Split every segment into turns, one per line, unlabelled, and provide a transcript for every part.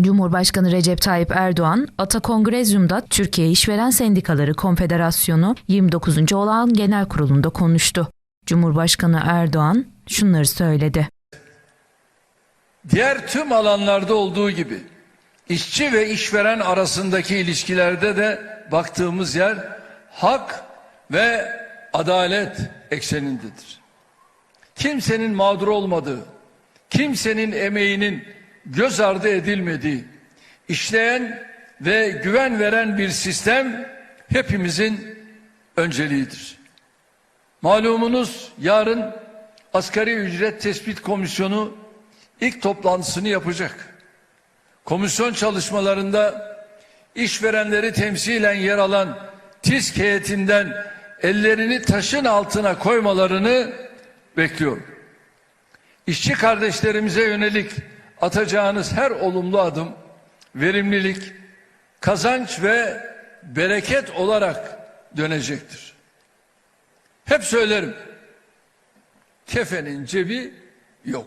Cumhurbaşkanı Recep Tayyip Erdoğan, Ata Kongrezyum'da Türkiye İşveren Sendikaları Konfederasyonu 29. olan genel kurulunda konuştu. Cumhurbaşkanı Erdoğan şunları söyledi.
Diğer tüm alanlarda olduğu gibi işçi ve işveren arasındaki ilişkilerde de baktığımız yer hak ve adalet eksenindedir. Kimsenin mağdur olmadığı, kimsenin emeğinin göz ardı edilmediği, işleyen ve güven veren bir sistem hepimizin önceliğidir. Malumunuz yarın asgari ücret tespit komisyonu ilk toplantısını yapacak. Komisyon çalışmalarında işverenleri temsilen yer alan TİSK heyetinden ellerini taşın altına koymalarını bekliyorum. İşçi kardeşlerimize yönelik atacağınız her olumlu adım verimlilik, kazanç ve bereket olarak dönecektir. Hep söylerim. Kefenin cebi yok.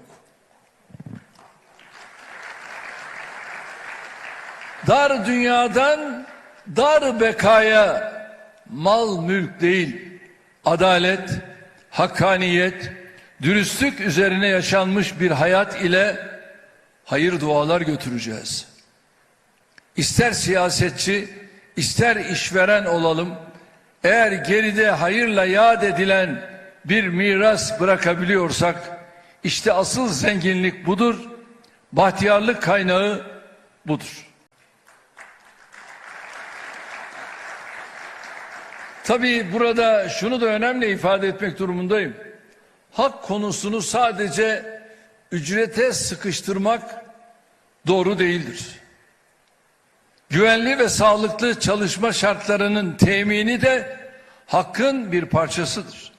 Dar dünyadan dar bekaya mal mülk değil, adalet, hakkaniyet, dürüstlük üzerine yaşanmış bir hayat ile hayır dualar götüreceğiz. İster siyasetçi, ister işveren olalım, eğer geride hayırla yad edilen bir miras bırakabiliyorsak, işte asıl zenginlik budur, bahtiyarlık kaynağı budur. Tabii burada şunu da önemli ifade etmek durumundayım. Hak konusunu sadece ücrete sıkıştırmak doğru değildir. Güvenli ve sağlıklı çalışma şartlarının temini de hakkın bir parçasıdır.